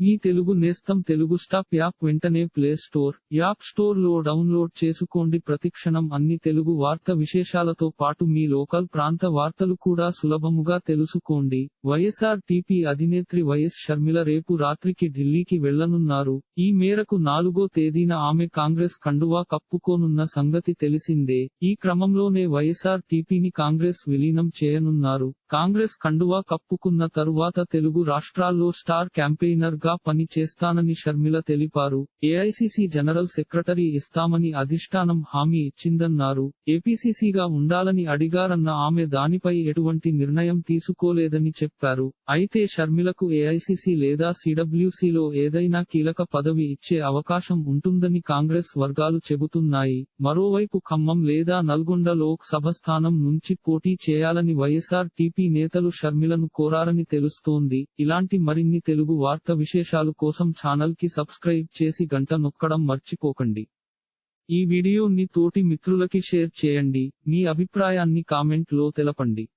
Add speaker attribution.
Speaker 1: మీ తెలుగు నేస్తం Telugu stop app వెంటనే play store app స్టోర్లో డౌన్లోడ్ చేసుకోండి. ప్రతిక్షణం అన్ని తెలుగు వార్త విశేషాలతో పాటు మీ లోకల్ ప్రాంత వార్తలు కూడా సులభముగా తెలుసుకోండి. వైఎస్ఆర్ టీపీ అధినేత్రి వైఎస్ షర్మిల రేపు రాత్రికి ఢిల్లీకి వెళ్ళనున్నారు. ఈ మేరకు నాలుగో తేదీన ఆమె కాంగ్రెస్ కండువా కప్పుకోనున్న సంగతి తెలిసిందే. ఈ క్రమంలోనే వైఎస్ఆర్ టీపీని కాంగ్రెస్ విలీనం చేయనున్నారు. కాంగ్రెస్ కండువా కప్పుకున్న తరువాత తెలుగు రాష్ట్రాల్లో స్టార్ క్యాంపెయినర్గా పని చేస్తానని షర్మిల తెలిపారు. ఏఐసిసి జనరల్ సెక్రటరీ ఇస్తామని అధిష్టానం హామీ ఇచ్చిందన్నారు. ఏపీసీసీగా ఉండాలని అడిగారన్న ఆమె దానిపై ఎటువంటి నిర్ణయం తీసుకోలేదని చెప్పారు. అయితే షర్మిలకు ఏఐసిసి లేదా సిడబ్ల్యూసీలో ఏదైనా కీలక పదవి ఇచ్చే అవకాశం ఉంటుందని కాంగ్రెస్ వర్గాలు చెబుతున్నాయి. మరోవైపు ఖమ్మం లేదా నల్గొండ లోక్ సభ స్థానం నుంచి పోటీ చేయాలని వైఎస్ఆర్ టీపీ నేతలు షర్మిలను కోరారని తెలుస్తోంది. ఇలాంటి మరిన్ని తెలుగు వార్త విశేషాలు కోసం ఛానల్కి సబ్స్క్రైబ్ చేసి గంట నొక్కడం మర్చిపోకండి. ఈ వీడియోని తోటి మిత్రులకి షేర్ చేయండి. మీ అభిప్రాయాన్ని కామెంట్లో తెలపండి.